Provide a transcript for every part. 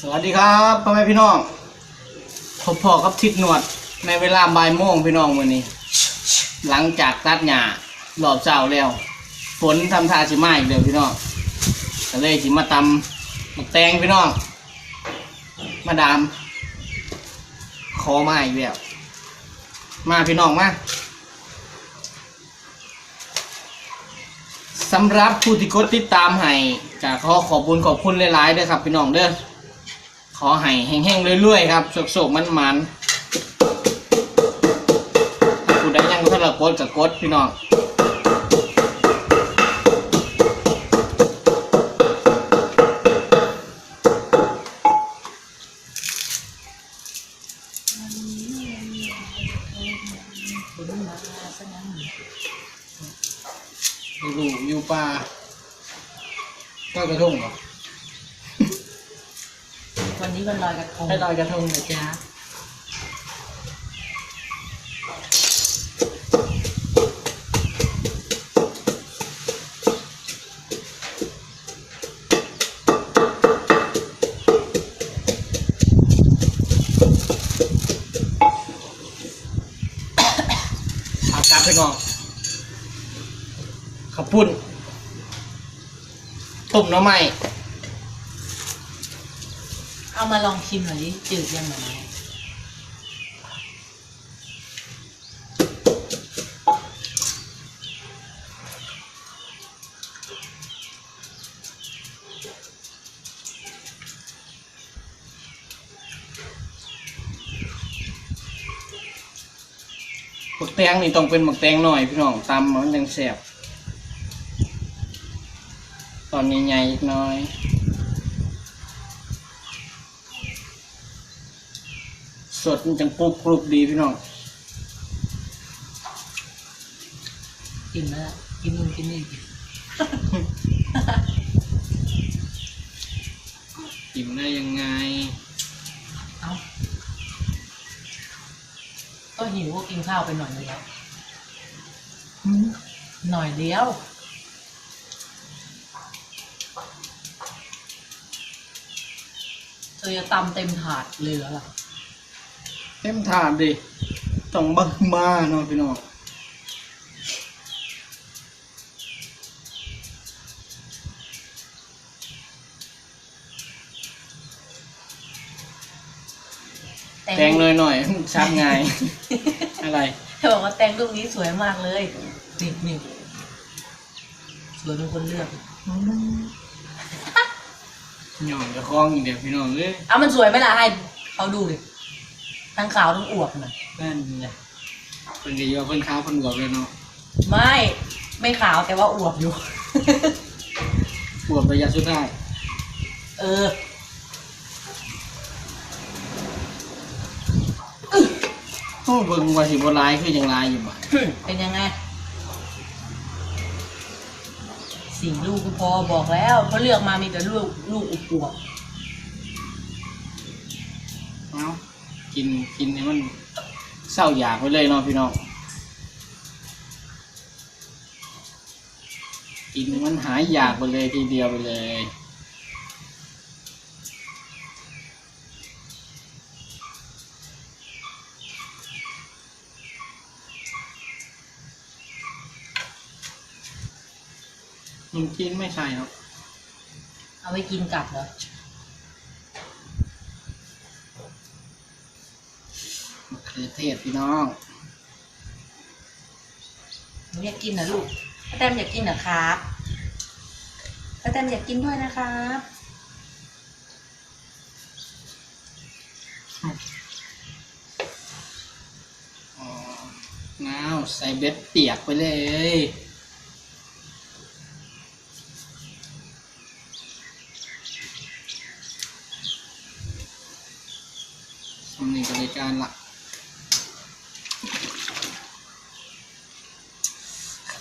สวัสดีครับพ่อแม่พี่น้องพบพอกับทิศหนวดในเวลาบ่ายโมงพี่น้องวันนี้ หลังจากตัดหญ้ารอบเช้าแล้วฝนทำทาสิมาอีกเดียวพี่น้องก็เลยสิมาตำมกแตงพี่น้องมาดามขอมาอีกแล้วมาพี่น้องมาสำหรับผู้ที่กดติดตามให้ก็ขอขอบคุณขอบคุณหลายๆเด้อครับพี่น้องเด้อ ขอให้แห้งๆเรื่อยๆครับโศกๆมันๆผู้ใดยังบ่ทันละกดก็กดพี่น้อง อยู่อยู่ป่าก็กระทงเหรอ วันนี้ วันลอยกระทงห้ลอยจ๊ะอากาศไปก่อนขับปุ่นต้มน้ำใหม่ เอามาลองชิมหน่อยดิจืดยังไงหมึกแตงนี่ต้องเป็นหมึกแตงหน่อยพี่น้องตำมันยังแสบตอนนี้ใหญ่อีกหน้อย สดมันจังกรุบกรุบดีพี่น้องกินแล้วกินนู่นกินนี่กินได้ยังไง เอาก็หิวก็กินข้าวไปหน่อยเดียวหน่อยเดียวเธอจะตำเต็มถาดเลยเหรอล่ะ เต็มถาดดิต้องบักมาเนาะพี่น้องแตงเลยหน่อยชักไงายอะไรเธอบอกว่าแตงรูปนี้สวยมากเลยนี่นี่สวยเป็นคนเลือกหย่องจะคล้องอย่างเดียวพี่น้องเลยเอามันสวยไหมล่ะให้เขาดูดิ ทั้งขาวทั้งอวบน่ะ นั่นไงเป็นกี่ยอเพิ่นข้าวเพิ่นกวบเลยเนาะไม่ไม่ขาวแต่ว่าอวบอยู่กวบระยะสุดท้ายเออโอ้เบิ่งว่าสิบ่ลายคือยังลายอยู่บ่เป็นยังไง สี่ลูกก็พอบอกแล้วเขาเลือกมามีแต่ลูกลูกอุบอวบ เอ้า กินกินให้มันเศร้าอยากไปเลยเนาะพี่น้องกินมันหายอยากไปเลยทีเดียวไปเลยมันกินไม่ใช่เนาะเอาไปกินกลับเหรอ มะเขือเทศพี่น้องหนูอยากกินนะลูกป้าแต้มอยากกินเหรอครับป้าแต้มอยากกินด้วยนะครับอ๋อน้าวใส่เบ็ดเปียกไปเลย ทำนี่ก็เลยการละ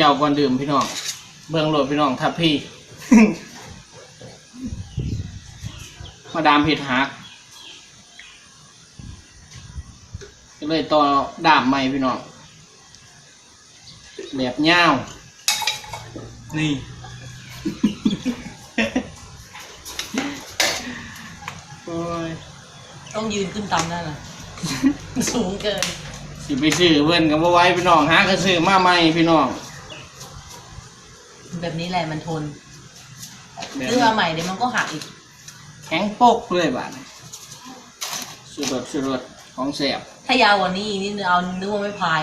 ยาวก่อนดื่มพี่น้อง เบื้องโหลดพี่น้องทับพี่ มาดามผิดหักก็เลยต่อดามใหม่พี่น้องแบบเงาวนี่ โอ้ยต้องยืนขึ้นตำนั่นน่ะ สูงเกิน สิไปซื้อเพิ่นก็บ่ไหว้พี่น้องหาก็ซื้อมาใหม่พี่น้อง แบบนี้แหละมันทนแบบซื้อมาใหม่เดี๋ยวมันก็หักอีก แข็งโปกเลยบาดนี้สุดรสสุดรสของแซ่บถ้ายาวกว่านี้อีกนิดนึงเอานึกว่าไม่พาย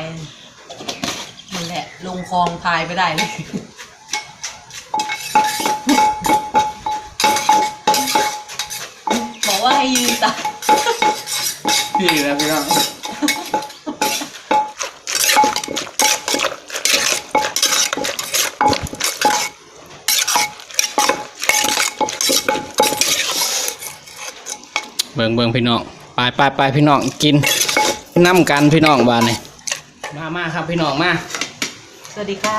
นั่นแหละ ลงคลองพายไปได้เลยบอกว่าให้ยืนตัก พี่แล้วพี่น้อง บิ่งเบิ่งพี่น้องไปไปไปพี่น้องกินน้ำกันพี่น้องบ้านนี่มามาครับพี่น้องมาสวัสดีค่ะ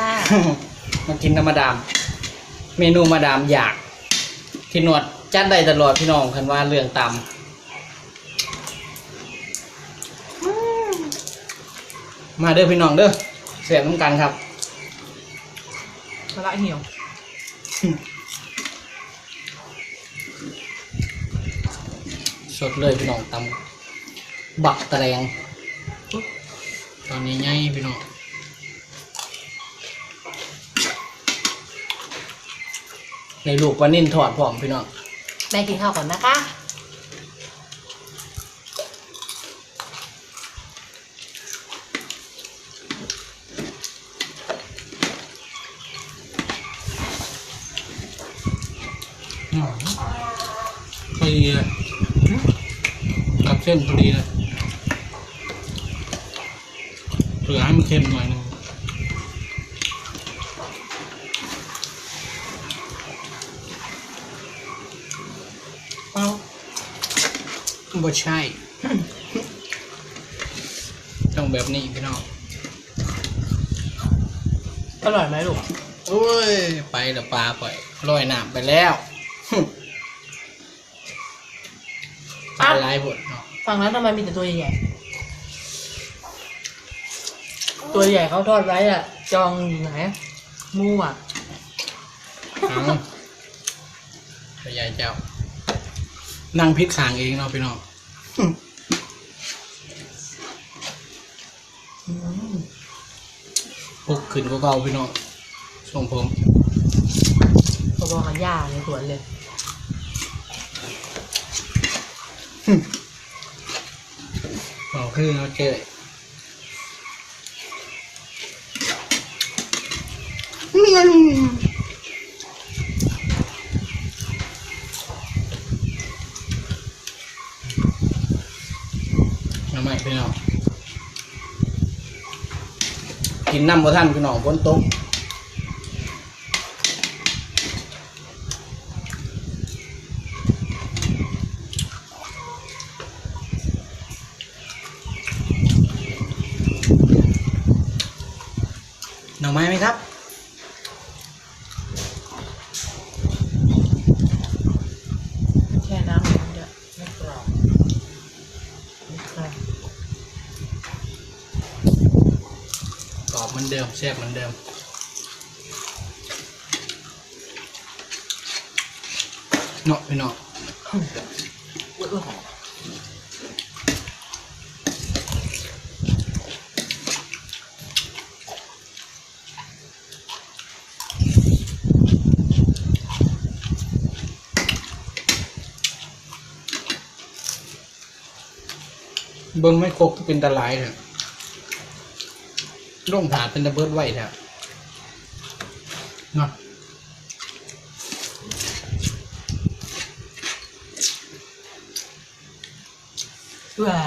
มากินน้ำมาดาม เมนูมาดามอยากที่หนวดจัดได้ตลอดพี่น้องคันว่าเรื่องตำมาเด้อพี่น้องเด้อเสียบน้ำกันครับมะละเหี่ยว สดเลยพี่น้องตำบักตะแรงตอนนี้ไงพี่น้องในลูกปลานิ่นทอดพร้อมพี่น้องแม่กินข้าวก่อนนะคะ พอดีเลย กับเส้นพอดีเลยเผื่อให้มันเค็มหน่อยหนึงเอ้าบ่ใช่ ต้องแบบนี้พี่น้องอร่อยไหมลูกโอ้ย ไปเดี๋ยวปลาปล่อยลอยน้ำไปแล้วปลาลายบดเนาะ ฝั่งนั้นทำไมมีแต่ตัวใหญ่ๆตัวใหญ่เขาทอดไว้อะจองอยู่ไหนหมูอะเอาพยายเจ้า นั่งพลิกขางเองเนาะพี่น้องพุกขึ้นก็เก่าพี่น้องส่งผม เขาบอกกันย่าในสวนเลย บอกคือเราเจอน้ำใหม่พี่น้อง กินน้ำบ่ท่านพี่น้องฝนตกหน่อไม้ไหมครับ แช่น้ำมันจะไม่กรอบไม่กรอบ กรอบเห มือนเดิมแซ่บเหมือนเดิม เนาะพี่เน้องอุ๊ยๆเบิ้งไม่ครกเป็นตะไลเนี่ย ร่งถาดเป็นตะเบิดไว้เนี่ยเนาะหวา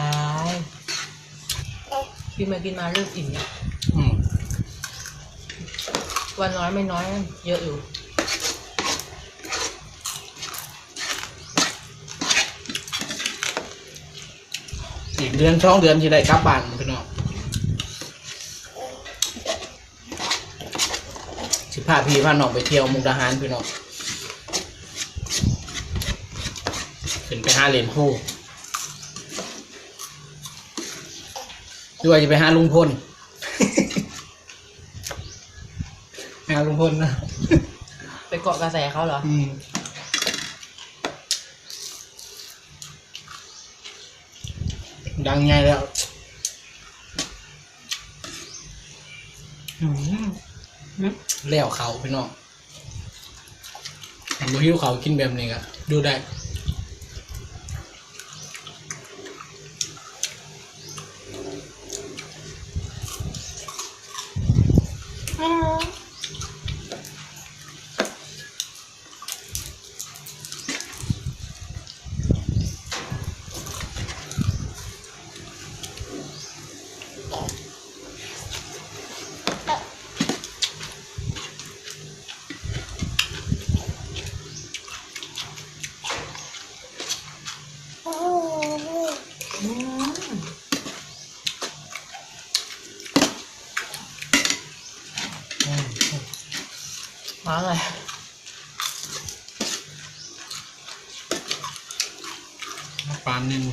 ยกินมากินมาเริ่มอิ่มเนี่ยอืมวันน้อยไม่น้อย เยอะอยู่อีกเดือนสองเดือนที่ได้กลับบ้านพี่น้องสิ พาพี่พาน้องไปเที่ยวมุกดาหารพี่น้องขึ้นไปหาเหรียญคู่ด้วยจะไปหาลุงพลหาลุงพลนะไปเกาะกระแสเขาเหรอ อืมดังไงแล้ว อืมหึ แล้วเขาพี่น้องผมหิวเขากินแบบนี้ก็ดูได้ อืมมาเลย ปานหนึ่ง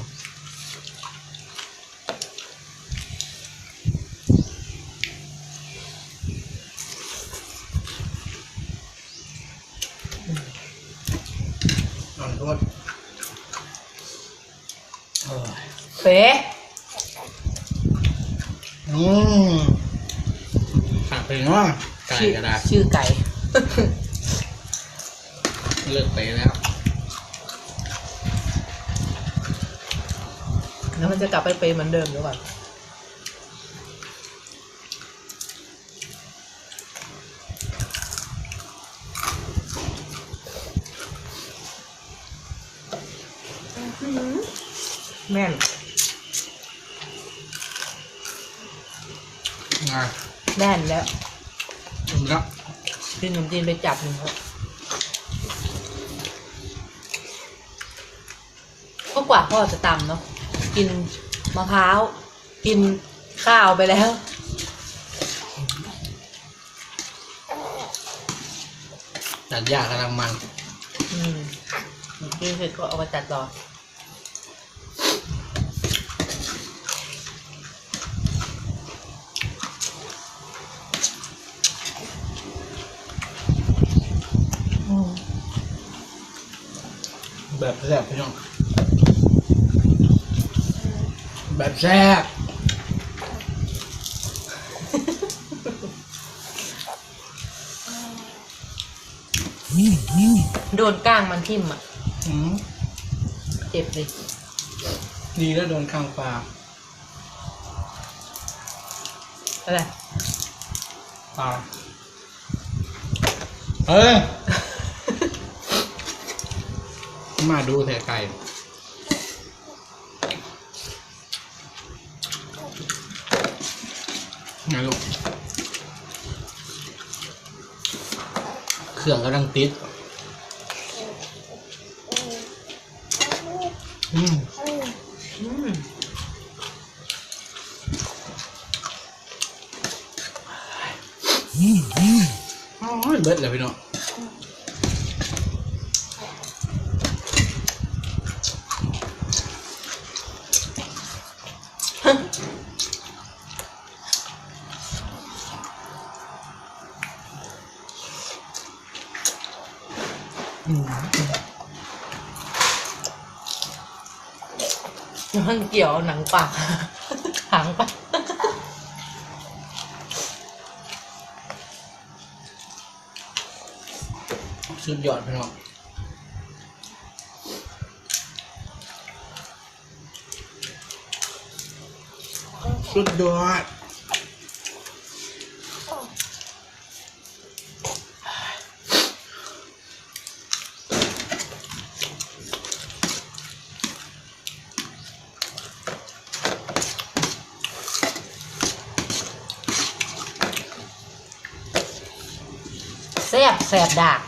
นอนรวดเออเป๊ะอืมขาดไปเนาะไก่กระดาษชื่อไก่ เลิกไปแล้ว แล้วมันจะกลับไปเป๊ะเหมือนเดิมหรือเปล่า แม่นอะแน่นแล้วถึงแล้วกินขนมจีนไปจับหนึ่งครับก็กว่าพ่อจะตำเนาะกินมะพร้าว กินข้าวไปแล้ว ตัดยากกำลังมัน อืมกินเสร็จก็เอามาจัดต่ออื แบบแซ่บพี่น้องแบบแซ่บโดนก้างมันทิ่มอะ อืมเจ็บเลยดีแล้วโดนข้างปลาอะไรปลาเฮ้ย มาดูแถไก่ไงลูก เครื่องกำลังติด อืมอืมอ๋อเบิดเลยพี่น้อง มันเกี่ยวหนังปากหางปากสุดยอดพี่น้องสุดยอด บแสบดาก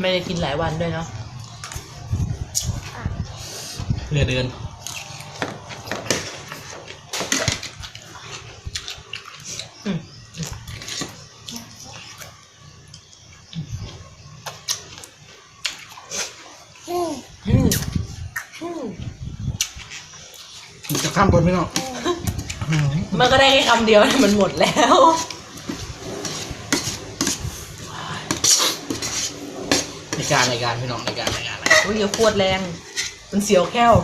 ไม่ได้กินหลายวันด้วยเนาะเรือเดือนจะข้ามบนไม่เนาะ มันก็ได้แค่คำเดียวนะมันหมดแล้ว การในการพี่น้องในการในการอุ้ยอย่าขวดแรง มันเสียวแค่ว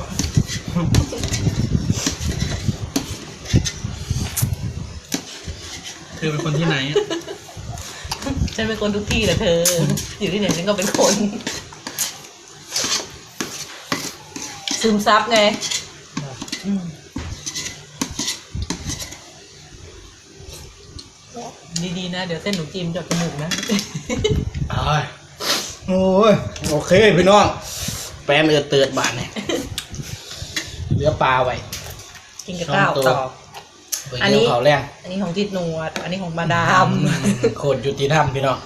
เธอเป็นคนที่ไหนฉันเป็นคนทุกที่แหละเธอ อยู่ที่ไหนฉันก็เป็นคน ซึมซับไงอืมดีๆนะ เดี๋ยวเส้นหนูจิ้มจากจมูกนะ โอ้ยโอเคพี่น้อง แปมเอือดเตือดบานเนี่ยเหลือปลาไว้ กินกับข้าวสองตัวต่อ เปิดอันนี้เกี่ยวเขาวแรงอันนี้ของติดหนวด อันนี้ของมาดาม โคตรยุติธรรมพี่น้อง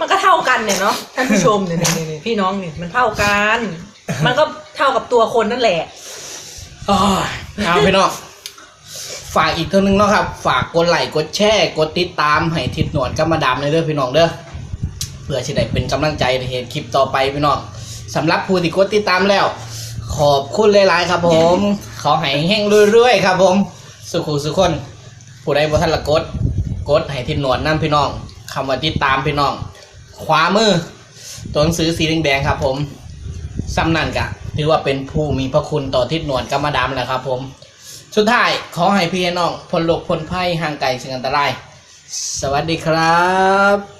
มันก็เท่ากันเนี่ยเนาะท่านผู้ชมเนี่ยเนี่ยเนี่ยพี่น้องเนี่ยมันเท่ากัน มันก็เท่ากับตัวคนนั่นแหละ อ้ายเอาพี่น้อง ฝากอีกเท่านึงเนาะครับ ฝากกดไลค์กดแชร์ กดติดตามให้ทิศหนวดกับมาดามเลยเด้อพี่น้องเด้อ เพื่อจะได้เป็นกำลังใจในเหตุคลิปต่อไปพี่น้องสำหรับผู้ที่กดติดตามแล้ว ขอบคุณหลายๆครับผม ขอให้แห้งเรื่อยๆครับผม สุขุสุขคน ผู้ใดบ่ทันละกด กดให้ทิศหนวดนั่นพี่น้องคำว่าติดตามพี่น้องขวามือตัวหนังสือสีแดงๆครับ ผมซ้ำนั่นกะถือว่าเป็นผู้มีพระคุณต่อทิศหนวดกับมดามแหละครับ ผม สุดท้ายขอให้พี่น้องพ้นโรคพ้นภัยห่างไกลสิ่งอันตราย สวัสดีครับ